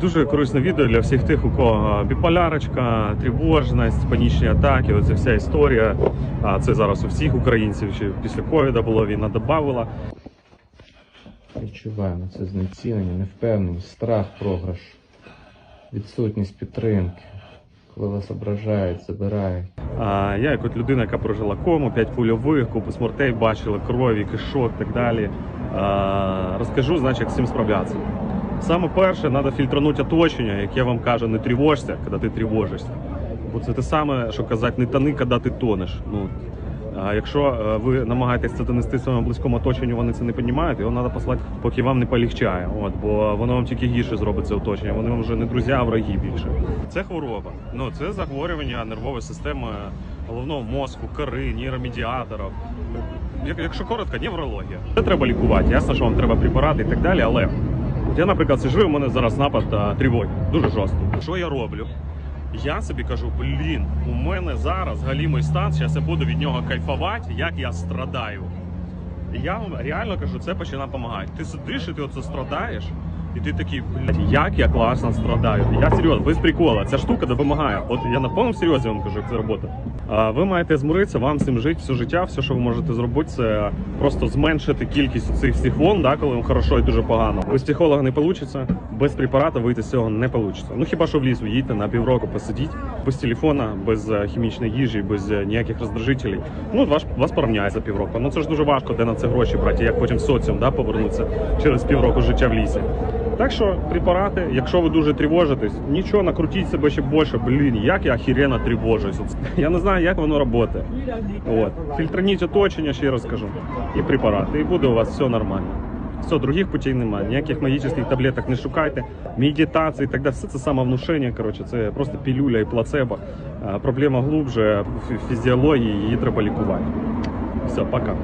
Дуже корисне відео для всіх тих, у кого біполярочка, тривожність, панічні атаки. Оця вся історія. А це зараз у всіх українців. Ще після ковіда було війна додавала. Відчуваємо це знецінення, невпевненість, страх, програш, відсутність підтримки, коли вас ображають, забирають. А я, як от людина, яка прожила кому, 5 польових, купу смертей бачила, крові, кишок і так далі. А, розкажу, значить, як з цим справлятися. Саме перше, треба фільтранути оточення, яке вам каже, не тривожся, коли ти тривожишся. Бо це те саме, що казати, не тони, коли ти тонеш. Ну, а якщо е, ви намагаєтесь це донести своєму близькому оточенню, вони це не розуміють, його треба послати, поки вам не полегчає. От, бо воно вам тільки гірше зробить це оточення. Вони вам вже не друзі, а враги більше. Це хвороба. Ну це захворювання нервової системи головного мозку, кори, нейромедіаторів. Якщо коротко, неврологія. Це треба лікувати. Ясно, що вам треба препарати і так далі, але я, наприклад, сижу, у мене зараз напад тривоги. Дуже жорстко. Що я роблю? Я собі кажу, блін, у мене зараз галімий стан, зараз я буду від нього кайфувати, як я страдаю. І я вам реально кажу, це починає допомагати. Ти сидиш і ти оце страдаєш, і ти такий, блядь, як я класно страдаю. Я серйозно, без прикола. Ця штука допомагає. От я на повному серйозі вам кажу, як це робота. Ви маєте змиритися, вам з цим жити все життя. Все, що ви можете зробити, це просто зменшити кількість цих всіх волн, да, коли вам хорошо і дуже погано. Без психолога не вийде, без препарату вийти з цього не вийде. Ну хіба що в ліс уїдьте на півроку посидіть, без телефона, без е, хімічної їжі, без е, ніяких роздражителей. Ну вас, вас порівняє за півроку. Ну це ж дуже важко, де на це гроші брати, як потім соціум да, повернутися через півроку життя в лісі. Так що препарати, якщо ви дуже тривожитесь, нічого, накрутіть себе ще більше. Блін, як я охеренно тривожусь. Я не знаю, як воно працює. От. Фільтраніть оточення, ще раз кажу. І препарати, і буде у вас все нормально. Все, других путей немає. Ніяких магічних таблеток не шукайте, медитації і так далі. Все це самовнушення. Коротше, це просто пілюля і плацебо. Проблема глубже фізіології, її треба лікувати. Все, пока.